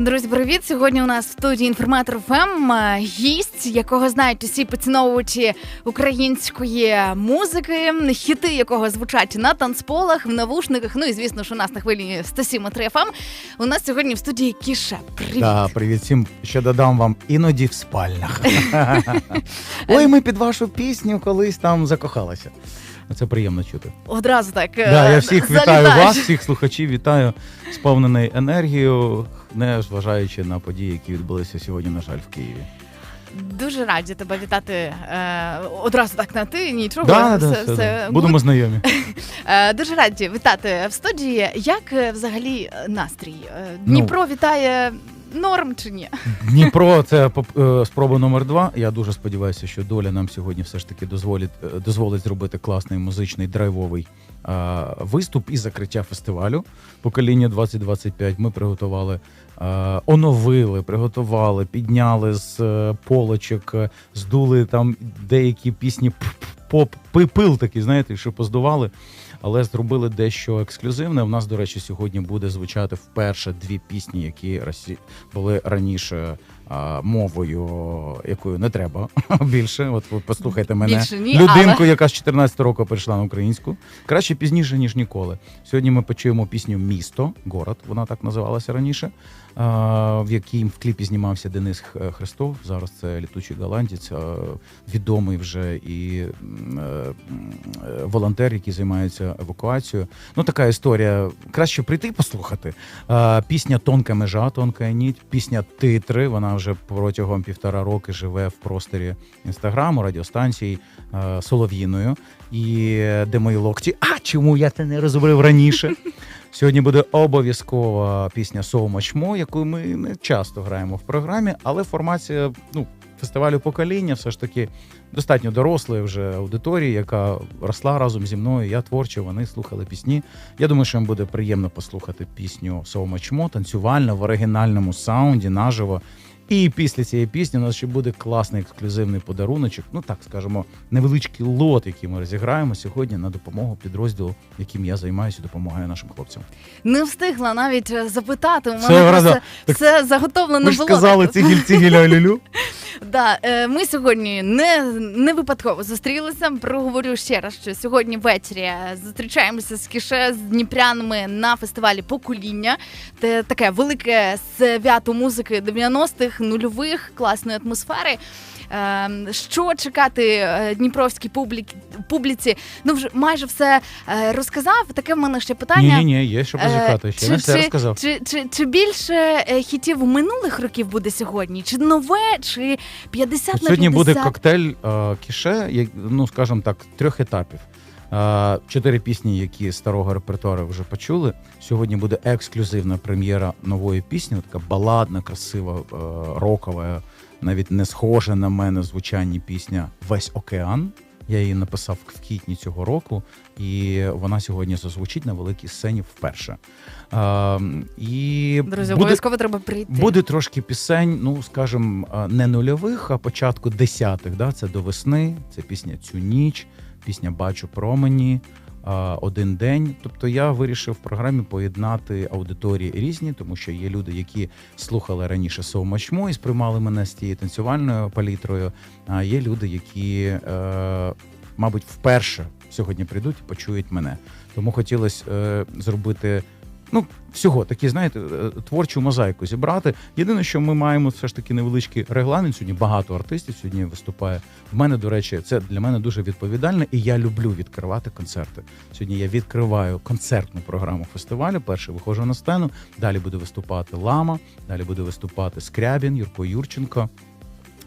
Друзі, привіт! Сьогодні у нас в студії інформатор ФМ гість, якого знають усі поціновувачі української музики, хіти якого звучать на танцполах, в навушниках. Ну і звісно, що у нас на хвилі 107.3 FM. У нас сьогодні в студії Кіша. Привіт! Да, привіт всім. Ще додам вам іноді в спальнях. Ой, ми під вашу пісню колись там закохалися. Це приємно чути. Одразу так. Да, е, я всіх залітаєш. вітаю вас, всіх слухачів вітаю сповнений енергією, не зважаючи на події, які відбулися сьогодні, на жаль, в Києві. Дуже раді тебе вітати е, одразу так на ти. Нічого, Да, все, да, все, все. Будемо знайомі. Е, Дуже раді вітати в студії. Як е, взагалі е, настрій? Е, Дніпро вітає норм чи ні? Дніпро це спроба номер два. Я дуже сподіваюся, що доля нам сьогодні все ж таки дозволить, дозволить зробити класний музичний драйвовий е, виступ і закриття фестивалю покоління 2025. Ми приготували, оновили, приготували, підняли з е, полочок, е, здули там деякі пісні поп пил такий, знаєте, що поздували. Але зробили дещо ексклюзивне. У нас, до речі, сьогодні буде звучати вперше дві пісні, які були раніше а, мовою, якою не треба більше. От ви послухайте мене. Більше ні, Людинку, але- яка з 14 року перейшла на українську. Краще пізніше, ніж ніколи. Сьогодні ми почуємо пісню Місто, город, вона так називалася раніше, в якій в кліпі знімався Денис Христов. Зараз це літучий голландець, відомий вже і е, е, волонтер, який займається евакуацією. Ну, така історія. Краще прийти і послухати. А, Пісня Тонка межа, тонка ніть, пісня Титри. Вона вже протягом півтора роки живе в просторі інстаграму, радіостанцій е, Солов'їною. І де мої локті. А чому я це не розробив раніше? Сьогодні буде обов'язкова пісня «So Much More», яку ми не часто граємо в програмі, але формація ну, фестивалю покоління все ж таки достатньо дорослої вже аудиторії, яка росла разом зі мною. Я творчо, вони слухали пісні. Я думаю, що їм буде приємно послухати пісню «So Much More», танцювально в оригінальному саунді, наживо. І після цієї пісні у нас ще буде класний ексклюзивний подаруночок. Ну так скажемо, невеличкий лот, який ми розіграємо сьогодні на допомогу підрозділу, яким я займаюся, допомагаю нашим хлопцям. Не встигла навіть е, запитати. У мене Все, просто так все заготовлено Ви ж було. сказали цигіль цигіля люлю. Да, е, ми сьогодні не, не випадково зустрілися. Проговорю ще раз, що сьогодні ввечері е, зустрічаємося з кіше з дніпрянами на фестивалі Покоління. Це таке велике свято музики 90-х, нульових, класної атмосфери. Е, Що чекати е, дніпровській публіці, публіці? Ну вже майже все е, розказав. Таке в мене ще питання. ні, ні, є що позікати. Ще не все розказав. Чи, чи, чи більше е, хітів минулих років буде сьогодні? Чи нове, чи 50 на 50? Сьогодні буде коктейль е, кіше, ну скажімо так, трьох етапів. Е, Чотири пісні, які з старого репертуару вже почули. Сьогодні буде ексклюзивна прем'єра нової пісні, така баладна, красива, е, рокова, навіть не схожа на мене в звучанні пісня Весь океан. Я її написав в квітні цього року, і вона сьогодні зазвучить на великій сцені вперше. Е, і Друзі, буде- обов'язково треба прийти. Буде трошки пісень, ну скажімо, не нульових, а початку десятих. Да? Це до весни, це пісня Цю ніч, пісня Бачу промені, один день. Тобто я вирішив в програмі поєднати аудиторії різні, тому що є люди, які слухали раніше «So Much More» і сприймали мене з тією танцювальною палітрою. А є люди, які, е, мабуть, вперше сьогодні прийдуть і почують мене. Тому хотілося е, зробити ну, всього такі, знаєте, е, творчу мозаїку зібрати. Єдине, що ми маємо все ж таки невеличкий регламент. Сьогодні багато артистів сьогодні виступає. В мене, до речі, це для мене дуже відповідально, і я люблю відкривати концерти. Сьогодні я відкриваю концертну програму фестивалю. Перший виходжу на сцену. Далі буде виступати Лама, далі буде виступати Скрябін, Юрко Юрченко.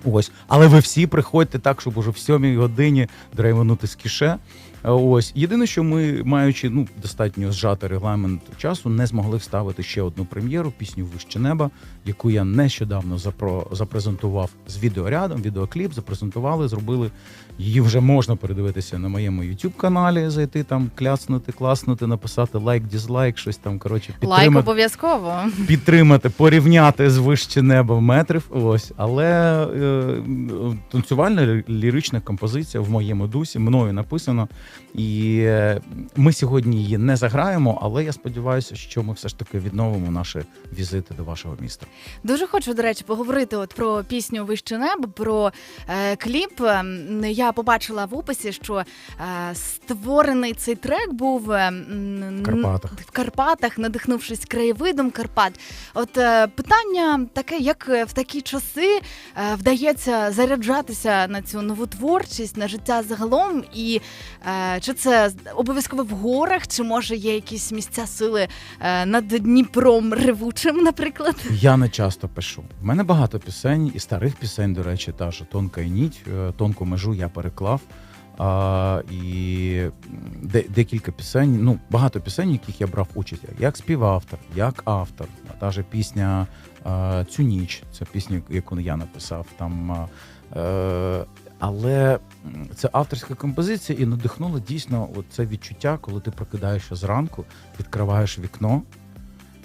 Ось, але ви всі приходьте так, щоб уже в сьомій годині драйванути з кіше. Е, Ось єдине, що ми, маючи ну достатньо зжатий регламент часу, не змогли вставити ще одну прем'єру, пісню Вище неба, яку я нещодавно запро запрезентував з відеорядом. Відеокліп запрезентували, зробили. Її вже можна передивитися на моєму youtube каналі, зайти там, кляснути, класнути, написати лайк, дізлайк, щось там коротше Лайк обов'язково. підтримати, порівняти з вище неба метрів. Ось, але е, танцювальна лі- лірична композиція в моєму дусі мною написано. І е, ми сьогодні її не заграємо, але я сподіваюся, що ми все ж таки відновимо наші візити до вашого міста. Дуже хочу, до речі, поговорити от про пісню Вище небо, про е, кліп. Ем, Я побачила в описі, що е, створений цей трек був е, В Карпатах. в Карпатах, надихнувшись краєвидом Карпат. От е, питання таке, як в такі часи е, вдається заряджатися на цю нову творчість, на життя загалом, і е, чи це обов'язково в горах, чи може є якісь місця сили е, над Дніпром ревучим, наприклад? Я не часто пишу. В мене багато пісень і старих пісень, до речі, та ж тонка і ніть, е, тонку межу я переклав. А, і де, декілька пісень, ну багато пісень, яких я брав участь як співавтор, як автор. Та же пісня а, Цю ніч, це пісня, яку я написав. Там, а, е, але це авторська композиція і надихнула дійсно це відчуття, коли ти прокидаєшся зранку, відкриваєш вікно,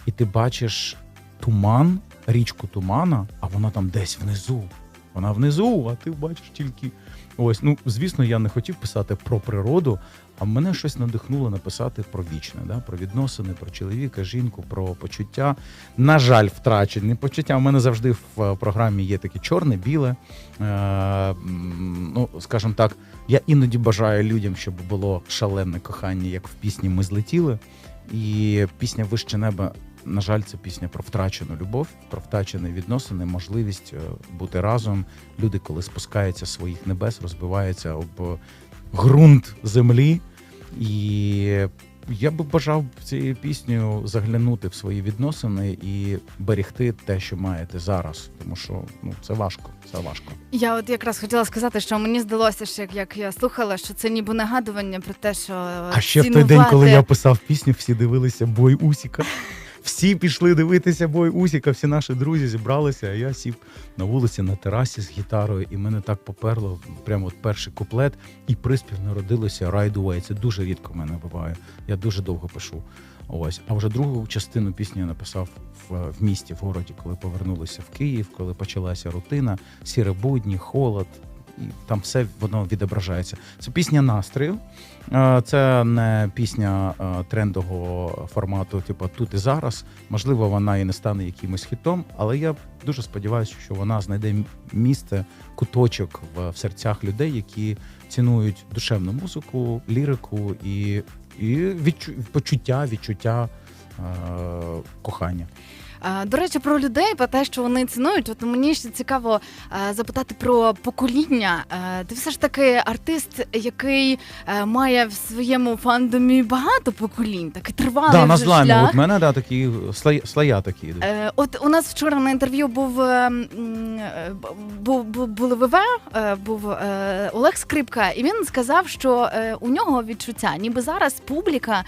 і ти бачиш туман, річку тумана, а вона там десь внизу. Вона внизу, а ти бачиш тільки. Ось, ну звісно, я не хотів писати про природу, а мене щось надихнуло написати про вічне, да? про відносини, про чоловіка, жінку, про почуття. На жаль, втрачені почуття. У мене завжди в е, програмі є таке чорне, біле. Е, ну, скажімо так, я іноді бажаю людям, щоб було шалене кохання, як в пісні Ми злетіли. І пісня Вище неба на жаль, це пісня про втрачену любов, про втрачені відносини, можливість е, бути разом. Люди, коли спускаються з своїх небес, розбиваються об ґрунт землі. І я би бажав цією піснею заглянути в свої відносини і берегти те, що маєте зараз, тому що ну це важко. Це важко. Я от якраз хотіла сказати, що мені здалося, що як, я слухала, що це ніби нагадування про те, що А ще в той день, коли я писав пісню, всі дивилися бой Усіка. Всі пішли дивитися бой Усіка, всі наші друзі зібралися, а я сів на вулиці на терасі з гітарою, і мене так поперло прямо от перший куплет, і приспів народилося Ride. Це дуже рідко в мене буває. Я дуже довго пишу. Ось, а вже другу частину пісні я написав в, в місті, в городі, коли повернулися в Київ, коли почалася рутина, сіре будні, холод. І там все воно відображається. Це пісня настрою. Е, Це не пісня е, трендового формату, типу тут і зараз. Можливо, вона і не стане якимось хітом, але я дуже сподіваюся, що вона знайде місце, куточок в, серцях людей, які цінують душевну музику, лірику і, і відчу, почуття, відчуття е, кохання. До речі, про людей, про те, що вони цінують. От мені ще цікаво запитати про покоління. Ти все ж таки артист, який е, має в своєму фандомі багато поколінь, такий тривалий Да, вже шлях. От мене да, такі слоя, слоя такі. Е, От у нас вчора на інтерв'ю був, е, м, е, був, були ВВ, був Олег Скрипка, і він сказав, що у нього відчуття, ніби зараз публіка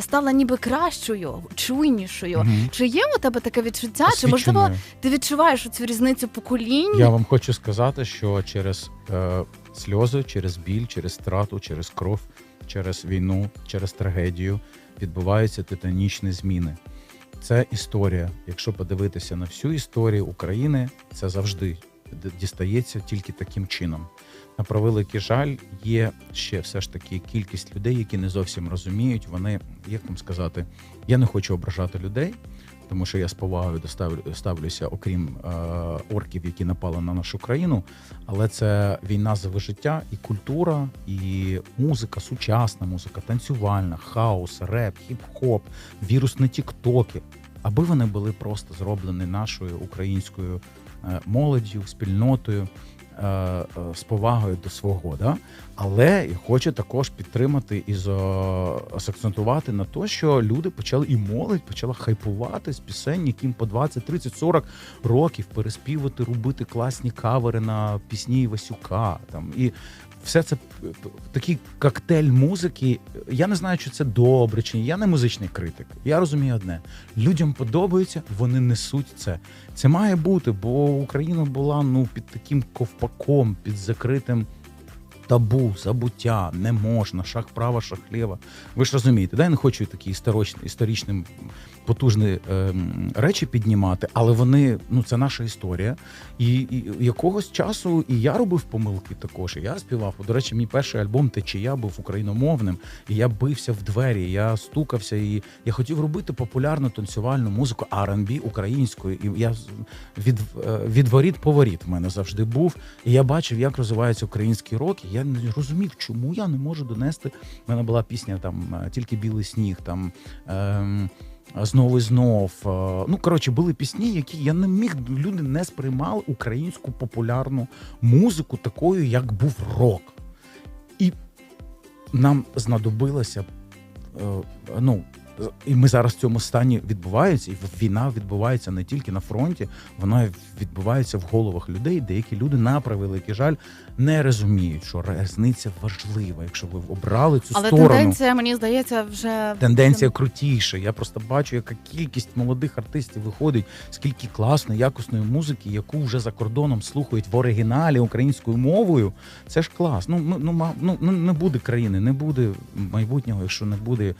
стала ніби кращою, чуйнішою. Мгм. Чи є у тебе таке відчуття? Чи можливо ти відчуваєш цю різницю поколінь? Я вам хочу сказати, що через е, сльози, через біль, через страту, через кров, через війну, через трагедію відбуваються титанічні зміни. Це історія. Якщо подивитися на всю історію України, це завжди дістається тільки таким чином. На превеликий жаль, є ще все ж таки кількість людей, які не зовсім розуміють. Вони, як вам сказати, я не хочу ображати людей, тому що я з повагою доставлю- ставлюся, окрім е, орків, які напали на нашу країну. Але це війна за вижиття і культура, і музика, сучасна музика, танцювальна, хаос, реп, хіп-хоп, вірусні тіктоки. Аби вони були просто зроблені нашою українською е, молоддю, спільнотою. Е, е, З повагою до свого, да? але хоче також підтримати і акцентувати на те, що люди почали і молодь почала хайпувати з пісень, яким по 20, 30, 40 років переспівати, робити класні кавери на пісні Івасюка. Там і все це такий коктейль музики. Я не знаю, чи це добре, чи ні. Я не музичний критик. Я розумію одне: людям подобається, вони несуть це. Це має бути, бо Україна була ну під таким ковпаком, під закритим. Табу, забуття, не можна, шаг права, шаг ліва. Ви ж розумієте, да? я не хочу такі історичні, історичним потужні ем, речі піднімати, але вони ну це наша історія. І, і якогось часу і я робив помилки також. І я співав. До речі, мій перший альбом Течія був україномовним, і я бився в двері. Я стукався, і я хотів робити популярну танцювальну музику R&B українською. І я від, е, від воріт по воріт в мене завжди був. І я бачив, як розвивається український рок. І я не розумів, чому я не можу донести. У мене була пісня там е, тільки білий сніг, там. Ем, Знов і знов. Е, Ну, коротше, були пісні, які я не міг, люди не сприймали українську популярну музику такою, як був рок. І нам знадобилося. е, Ну, і ми зараз в цьому стані відбувається, і війна відбувається не тільки на фронті, вона відбувається в головах людей. Деякі люди, на превеликий жаль, не розуміють, що різниця важлива. Якщо ви обрали цю Але сторону тенденція, мені здається, вже тенденція крутіша. Я просто бачу, яка кількість молодих артистів виходить, скільки класної, якісної музики, яку вже за кордоном слухають в оригіналі українською мовою. Це ж клас. Ну, ну, ну, ну, ну не буде країни, не буде майбутнього, якщо не буде.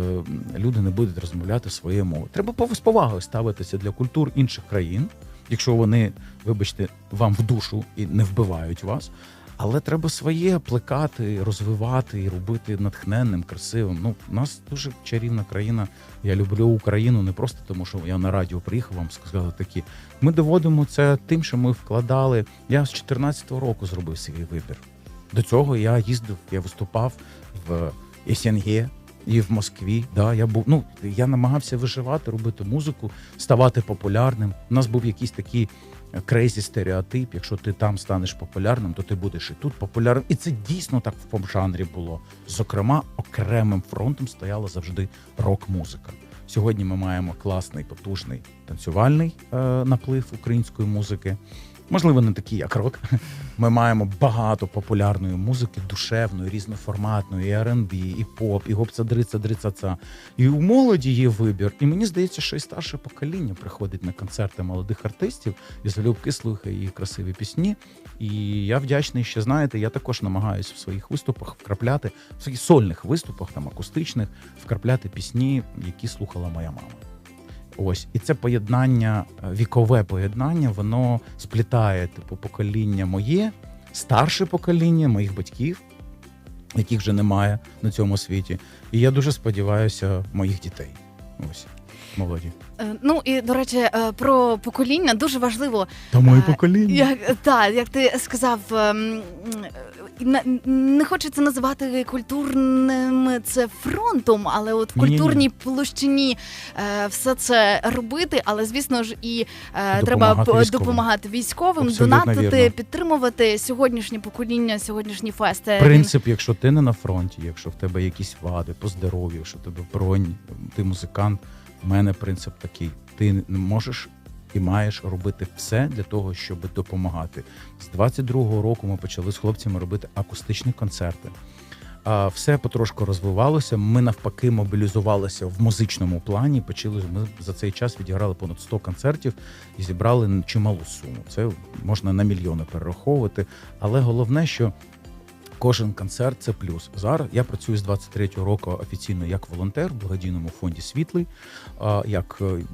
Е, Люди не будуть розмовляти своєю мовою. Треба з повагою ставитися для культур інших країн, якщо вони, вибачте, вам в душу і не вбивають вас. Але треба своє плекати, розвивати і робити натхненним, красивим. Ну, у нас дуже чарівна країна. Я люблю Україну не просто тому, що я на радіо приїхав вам сказали такі. Ми доводимо це тим, що ми вкладали. Я з 14-го року зробив свій вибір. До цього я їздив, я виступав в СНГ і в Москві. Да, я був. Ну я намагався виживати, робити музику, ставати популярним. У нас був якийсь такий крейзі стереотип. Якщо ти там станеш популярним, то ти будеш і тут популярним. І це дійсно так в поп-жанрі було. Зокрема, окремим фронтом стояла завжди рок-музика. Сьогодні ми маємо класний, потужний танцювальний е, наплив української музики. Можливо, не такий, як рок. Ми маємо багато популярної музики, душевної, різноформатної, і R&B, і поп, і гопца дрица дрицаца. І у молоді є вибір. І мені здається, що і старше покоління приходить на концерти молодих артистів і залюбки слухає їх красиві пісні. І я вдячний, що знаєте, я також намагаюся в своїх виступах вкрапляти, в своїх сольних виступах, там акустичних, вкрапляти пісні, які слухала моя мама. Ось, і це поєднання, е, вікове поєднання, воно сплітає типу покоління моє, старше покоління моїх батьків, яких вже немає на цьому світі. І я дуже сподіваюся моїх дітей. Ось молоді. Е, ну і до речі, е, про покоління дуже важливо. Та моє покоління. Як так, як ти сказав, ем, не хочеться називати культурним це фронтом, але от в культурній площині е, все це робити. Але звісно ж, і е, треба Допомагати військовим. допомагати військовим, Абсолютно донатити, вірно. підтримувати сьогоднішнє покоління, сьогоднішні фести. Принцип, якщо ти не на фронті, якщо в тебе якісь вади по здоров'ю, якщо тебе бронь, ти музикант. в мене принцип такий: ти не можеш і маєш робити все для того, щоб допомагати. З 22-го року ми почали з хлопцями робити акустичні концерти. Все потрошку розвивалося. Ми навпаки мобілізувалися в музичному плані. Почали ми за цей час відіграли понад 100 концертів і зібрали чималу суму. Це можна на мільйони перераховувати. Але головне, що Кожен концерт це плюс. Зараз я працюю з 23-го року офіційно як волонтер в благодійному фонді Світлий. Як е,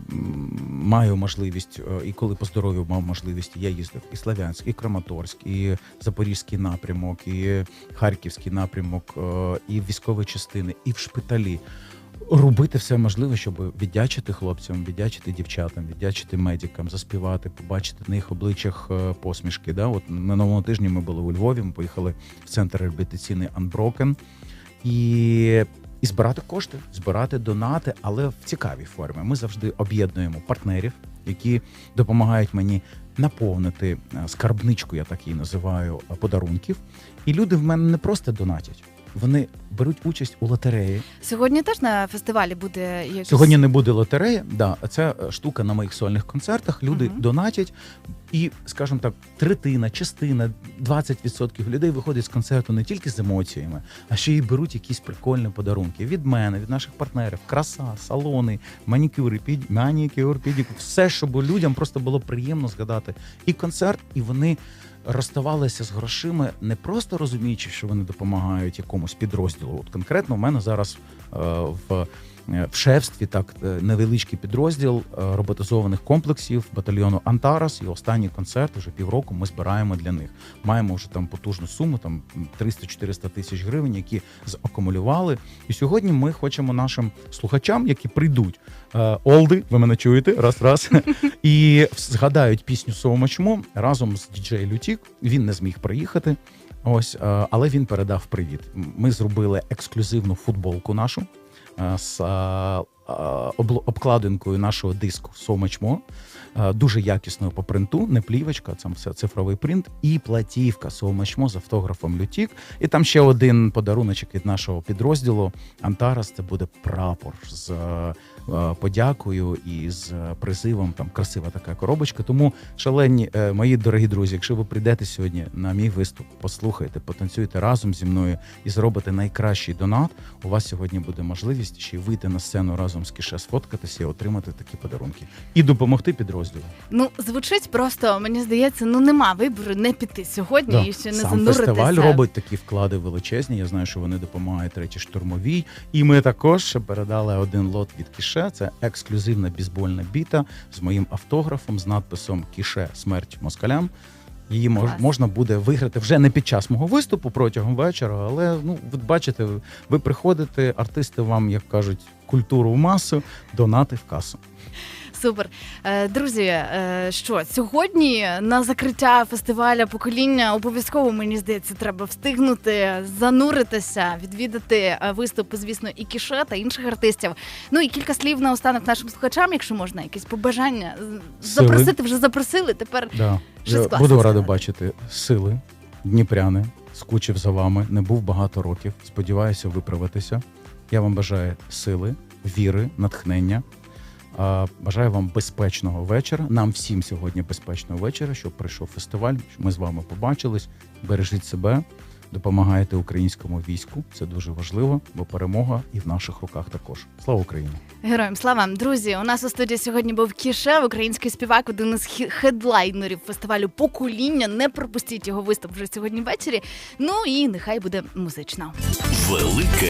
маю можливість, е, і коли по здоров'ю мав можливість, я їздив і Славянськ, і Краматорськ, і Запорізький напрямок, і Харківський напрямок, е, і військові частини, і в шпиталі. Робити все можливе, щоб віддячити хлопцям, віддячити дівчатам, віддячити медикам, заспівати, побачити на їх обличчях е, посмішки. Да? От на новому тижні ми були у Львові. Ми поїхали в центр реабілітаційний Unbroken і, і збирати кошти, збирати донати, але в цікавій формі. Ми завжди об'єднуємо партнерів, які допомагають мені наповнити е, скарбничку, я так її називаю, е, подарунків. І люди в мене не просто донатять. Вони беруть участь у лотереї. Сьогодні теж на фестивалі буде якийсь... Сьогодні не буде лотереї. Да, це е, штука на моїх сольних концертах. Люди Мгм. донатять, і, скажімо так, третина, частина, 20% людей виходять з концерту не тільки з емоціями, а ще й беруть якісь прикольні подарунки від мене, від наших партнерів, краса, салони, манікюри, під манікюр, підікюр, все, щоб людям просто було приємно згадати і концерт, і вони. Розставалися з грошима, не просто розуміючи, що вони допомагають якомусь підрозділу. От конкретно в мене зараз е, в, в шефстві так е, невеличкий підрозділ е, роботизованих комплексів батальйону Антарас. І останній концерт вже півроку ми збираємо для них. Маємо вже там потужну суму, там 300-400 тисяч гривень, які закумулювали. І сьогодні ми хочемо нашим слухачам, які прийдуть. е, Олди, ви мене чуєте, раз, раз, і згадають пісню Совмачмо разом з діджей Лютік. Він не зміг приїхати. Ось, е, але він передав привіт. Ми зробили ексклюзивну футболку нашу е, з е, е, обл- обкладинкою нашого диску Совмачмо. Е, Дуже якісною по принту, не плівочка, це все цифровий принт, і платівка Совмачмо з автографом Лютік. І там ще один подаруночок від нашого підрозділу Антарас. Це буде прапор з е, е, подякою і з е, призивом. Там красива така коробочка. Тому, шалені е, мої дорогі друзі, якщо ви прийдете сьогодні на мій виступ, послухайте, потанцюйте разом зі мною і зробите найкращий донат. У вас сьогодні буде можливість ще вийти на сцену разом з кіше, сфоткатися і отримати такі подарунки. І допомогти підрозділу. Ну, звучить просто, мені здається, ну нема вибору не піти сьогодні Да. і ще не Сам зануритися. фестиваль робить такі вклади величезні. Я знаю, що вони допомагають третій штурмовій. І ми також ще передали один лот від кіше. Це ексклюзивна бейсбольна біта з моїм автографом з надписом Кіше смерть москалям. Її мож, можна буде виграти вже не під час мого виступу протягом вечора, але ну ви бачите, ви приходите, артисти вам, як кажуть, культуру в масу, донати в касу. Супер. Е, Друзі, е, що сьогодні на закриття фестиваля покоління обов'язково мені здається, треба встигнути зануритися, відвідати е, виступи, звісно, і кіше та інших артистів. Ну і кілька слів на останок нашим слухачам, якщо можна, якісь побажання Сили. запросити вже запросили. Тепер Да. Щось Я буду радий бачити сили, дніпряни, скучив за вами, не був багато років. Сподіваюся виправитися. Я вам бажаю сили, віри, натхнення. Бажаю вам безпечного вечора. Нам всім сьогодні безпечного вечора, щоб прийшов фестиваль. щоб Ми з вами побачились. Бережіть себе, допомагайте українському війську. Це дуже важливо, бо перемога і в наших руках також. Слава Україні! героям слава друзі. У нас у студії сьогодні був Кішев, український співак, один із хедлайнерів фестивалю Покоління. Не пропустіть його виступ вже сьогодні ввечері. Ну і нехай буде музично. Велике